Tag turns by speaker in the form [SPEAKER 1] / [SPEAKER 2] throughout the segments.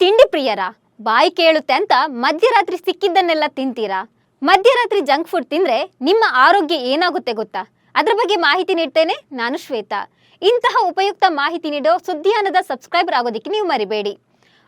[SPEAKER 1] ತಿಂಡಿ ಪ್ರಿಯರ? ಬಾಯಿ ಕೇಳುತ್ತೆ ಅಂತ ಮಧ್ಯರಾತ್ರಿ ಸಿಕ್ಕಿದ್ದನ್ನೆಲ್ಲ ತಿಂತೀರಾ? ಮಧ್ಯರಾತ್ರಿ ಜಂಕ್ ಫುಡ್ ತಿಂದ್ರೆ ನಿಮ್ಮ ಆರೋಗ್ಯ ಏನಾಗುತ್ತೆ ಗೊತ್ತಾ? ಅದ್ರ ಬಗ್ಗೆ ಮಾಹಿತಿ ನೀಡ್ತೇನೆ ನಾನು ಶ್ವೇತಾ. ಇಂತಹ ಉಪಯುಕ್ತ ಮಾಹಿತಿ ನೀಡೋ ಸುದ್ದಿಯಾನದ ಸಬ್ಸ್ಕ್ರೈಬರ್ ಆಗೋದಕ್ಕೆ ನೀವು ಮರಿಬೇಡಿ.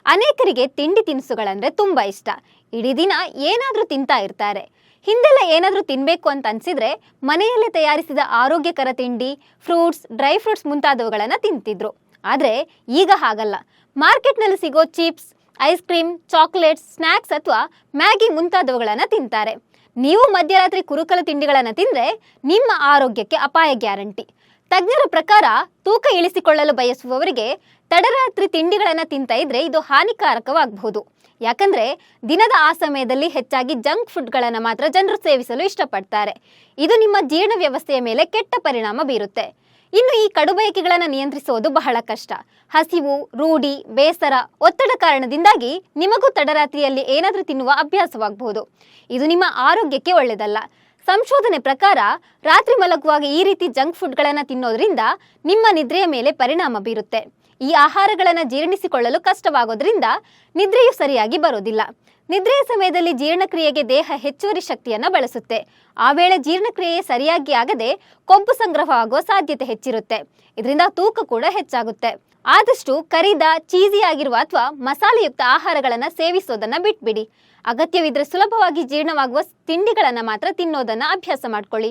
[SPEAKER 1] ಅನೇಕರಿಗೆ ತಿಂಡಿ ತಿನಿಸುಗಳಂದ್ರೆ ತುಂಬಾ ಇಷ್ಟ. ಇಡೀ ದಿನ ಏನಾದ್ರೂ ತಿಂತಾ ಇರ್ತಾರೆ. ಹಿಂದೆಲ್ಲ ಏನಾದ್ರೂ ತಿನ್ಬೇಕು ಅಂತ ಅನ್ಸಿದ್ರೆ ಮನೆಯಲ್ಲೇ ತಯಾರಿಸಿದ ಆರೋಗ್ಯಕರ ತಿಂಡಿ, ಫ್ರೂಟ್ಸ್, ಡ್ರೈ ಫ್ರೂಟ್ಸ್ ಮುಂತಾದವುಗಳನ್ನ ತಿಂತಿದ್ರು. ಆದ್ರೆ ಈಗ ಹಾಗಲ್ಲ. ಮಾರ್ಕೆಟ್ನಲ್ಲಿ ಸಿಗೋ chips, ice cream, chocolates, snacks ಅಥವಾ ಮ್ಯಾಗಿ ಮುಂತಾದವುಗಳನ್ನು ತಿಂತಾರೆ. ನೀವು ಮಧ್ಯರಾತ್ರಿ ಕುರುಕಲು ತಿಂಡಿಗಳನ್ನು ತಿಂದರೆ ನಿಮ್ಮ ಆರೋಗ್ಯಕ್ಕೆ ಅಪಾಯ ಗ್ಯಾರಂಟಿ. ತಜ್ಞರ ಪ್ರಕಾರ ತೂಕ ಇಳಿಸಿಕೊಳ್ಳಲು ಬಯಸುವವರಿಗೆ ತಡರಾತ್ರಿ ತಿಂಡಿಗಳನ್ನು ತಿಂತ ಇದ್ರೆ ಇದು ಹಾನಿಕಾರಕವಾಗಬಹುದು. ಯಾಕಂದ್ರೆ ದಿನದ ಆ ಸಮಯದಲ್ಲಿ ಹೆಚ್ಚಾಗಿ ಜಂಕ್ ಫುಡ್ಗಳನ್ನು ಮಾತ್ರ ಜನರು ಸೇವಿಸಲು ಇಷ್ಟಪಡ್ತಾರೆ. ಇದು ನಿಮ್ಮ ಜೀರ್ಣ ವ್ಯವಸ್ಥೆಯ ಮೇಲೆ ಕೆಟ್ಟ ಪರಿಣಾಮ ಬೀರುತ್ತೆ. ಇನ್ನು ಈ ಕಡುಬಯಕೆಗಳನ್ನು ನಿಯಂತ್ರಿಸುವುದು ಬಹಳ ಕಷ್ಟ. ಹಸಿವು, ರೂಢಿ, ಬೇಸರ, ಒತ್ತಡ ಕಾರಣದಿಂದಾಗಿ ನಿಮಗೂ ತಡರಾತ್ರಿಯಲ್ಲಿ ಏನಾದರೂ ತಿನ್ನುವ ಅಭ್ಯಾಸವಾಗಬಹುದು. ಇದು ನಿಮ್ಮ ಆರೋಗ್ಯಕ್ಕೆ ಒಳ್ಳೆಯದಲ್ಲ. ಸಂಶೋಧನೆ ಪ್ರಕಾರ ರಾತ್ರಿ ಮಲಗುವಾಗ ಈ ರೀತಿ ಜಂಕ್ ಫುಡ್ಗಳನ್ನು ತಿನ್ನೋದ್ರಿಂದ ನಿಮ್ಮ ನಿದ್ರೆಯ ಮೇಲೆ ಪರಿಣಾಮ ಬೀರುತ್ತೆ. ಈ ಆಹಾರಗಳನ್ನು ಜೀರ್ಣಿಸಿಕೊಳ್ಳಲು ಕಷ್ಟವಾಗೋದ್ರಿಂದ ನಿದ್ರೆಯು ಸರಿಯಾಗಿ ಬರೋದಿಲ್ಲ. ನಿದ್ರೆಯ ಸಮಯದಲ್ಲಿ ಜೀರ್ಣಕ್ರಿಯೆಗೆ ದೇಹ ಹೆಚ್ಚುವರಿ ಶಕ್ತಿಯನ್ನು ಬಳಸುತ್ತೆ. ಆ ವೇಳೆ ಜೀರ್ಣಕ್ರಿಯೆ ಸರಿಯಾಗಿ ಆಗದೆ ಕೊಬ್ಬು ಸಂಗ್ರಹವಾಗುವ ಸಾಧ್ಯತೆ ಹೆಚ್ಚಿರುತ್ತೆ. ಇದರಿಂದ ತೂಕ ಕೂಡ ಹೆಚ್ಚಾಗುತ್ತೆ. ಆದಷ್ಟು ಕರಿದ, ಚೀಸಿ ಆಗಿರುವ ಅಥವಾ ಮಸಾಲೆಯುಕ್ತ ಆಹಾರಗಳನ್ನು ಸೇವಿಸೋದನ್ನು ಬಿಟ್ಬಿಡಿ. ಅಗತ್ಯವಿದ್ರೆ ಸುಲಭವಾಗಿ ಜೀರ್ಣವಾಗುವ ತಿಂಡಿಗಳನ್ನು ಮಾತ್ರ ತಿನ್ನೋದನ್ನ ಅಭ್ಯಾಸ ಮಾಡ್ಕೊಳ್ಳಿ.